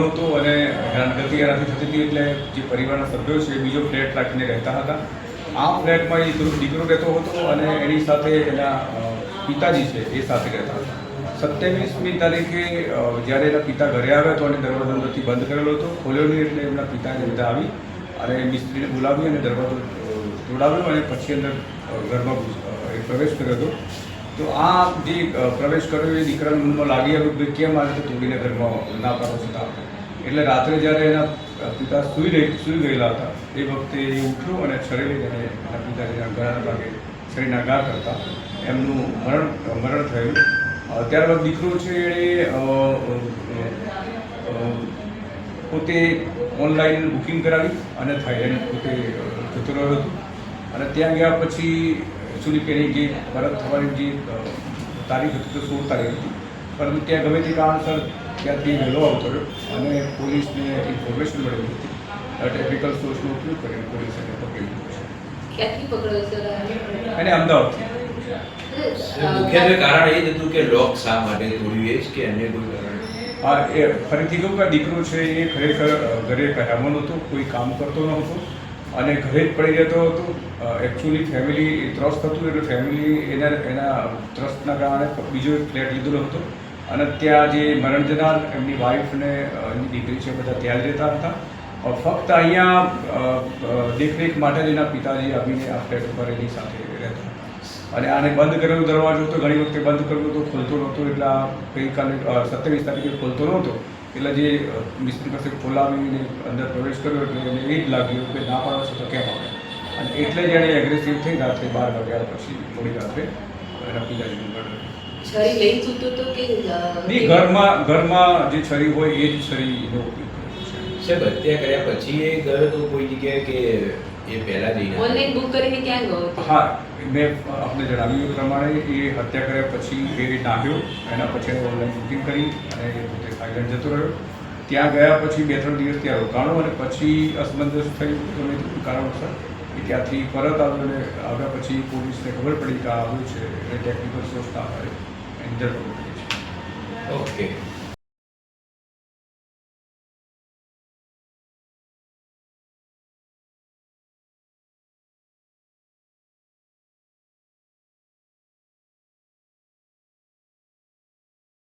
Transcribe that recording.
હતો અને હેરાનગતિ એનાથી થતી હતી એટલે જે પરિવારના સભ્યો છે બીજો ફ્લેટ રાખીને રહેતા હતા. આ ફ્લેટમાં એ દીકરો રહેતો હતો અને એની સાથે એના પિતાજી છે એ સાથે રહેતા હતા. સત્યાવીસમી તારીખે જ્યારે એના પિતા ઘરે આવ્યા તો અને દરવાજો અંદરથી બંધ કરેલો હતો ખોલ્યો નહીં એટલે એમના પિતાને બધા આવી અને મિસ્ત્રીને બોલાવી અને દરવાજો અ, તોડાવ્યો અને પછી અંદર ઘરમાં પ્રવેશ કર્યો હતો. તો આ જે પ્રવેશ કર્યો એ દીકરાના મનમાં લાગી આવ્યું કે કેમ આવે તો તોડીને ઘરમાં ના પાડો છતાં એટલે રાત્રે જ્યારે એના પિતા સૂઈ રહી સૂઈ ગયેલા હતા, એ વખતે એ ઉઠ્યો અને છરેલી લઈને એના પિતાજીના ગળાના ભાગે છરીના ગા કરતા એમનું મરણ મરણ થયું. ત્યારબાદ દીકરો છે એ પોતે ઓનલાઈન બુકિંગ કરાવી અને થાઈલેન્ડ પોતે જતો રહ્યો હતો. અને ત્યાં ગયા પછી એકચ્યુઅલી પેલી જે પરત થવાની જે તારીખ હતી તો સોળ તારીખ હતી. પરંતુ ત્યાં ગમે તે કારણસર ત્યાંથી વહેલો આવતો રહ્યો અને પોલીસને ઇન્ફોર્મેશન મળેલી હતી. ટેકનિકલ સોર્સનો ઉપયોગ કરીને પોલીસે પકડી લીધો છે. ક્યાંથી પકડ્યો સર? અને અમદાવાદથી. મુખ્યત્વે કારણ એ જ હતું કે લોક શા માટે તોડ્યું એ જ કે અન્ય કોઈ કારણ? હા એ ફરીથી કહું કે દીકરો છે એ ખરેખર ઘરે કહેવાનો હતો કોઈ કામ કરતો નહોતો અને ઘરે જ પડી રહેતો હતો. એકચ્યુઅલી ફેમિલી ત્રસ્ત હતું એટલે ફેમિલી એના એના ત્રસ્તના કારણે બીજો એક ફ્લેટ લીધેલો હતો. અને ત્યાં જે મરણ જનાર, એમની વાઈફ ને એની દીકરી છે બધા ત્યાં જ રહેતા હતા. ફક્ત અહીંયા દેખરેખ માટે જ એના પિતાજી આવીને આ ફ્લેટ ઉપર એની સાથે રહેતા અને આને બંધ કરેલો દરવાજો તો ઘણી વખતે બંધ કરવો તો ખોલતો નહોતો. એટલે ગઈકાલે સત્યાવીસ તારીખે ખોલતો નહોતો. એટલે જે મિસ્ત્રી પાસે ખોલાવીને અંદર પ્રવેશ કર્યો એટલે એને એ જ લાગ્યું કે ના પાડો છો તો કેમ આવે? અને એટલે જ એણે એગ્રેસિવ થઈ રાત્રે બાર વાગ્યા પછી થોડી રાત્રે એના પિતાજીનું મર્ડર ઘરમાં ઘરમાં જે છરી હોય એ જ છરીનો ઉપયોગ કર્યો છે. સાહેબ હત્યા કર્યા પછી એ ગયો તો કોઈ જગ્યાએ કે એ પહેલા જઈને ઓનલાઈન બુક કરીને ક્યાં ગયો હા મેં આપને જણાવ્યું એ પ્રમાણે એ હત્યા કર્યા પછી એ નાહ્યો એના પછી ઓનલાઈન બુકિંગ કરી અને એ પોતે થાઈલેન્ડ જતો રહ્યો. ત્યાં ગયા પછી બે ત્રણ દિવસ ત્યાં રોકાણો અને પછી અસમંજસ થયું ગમે તે કારણોસર કે ત્યાંથી પરત આવ્યો અને આવ્યા પછી પોલીસને ખબર પડી કે આ આવ્યું છે એટલે ટેકનિકલ એની ધરપકડ કરી છે. ઓકે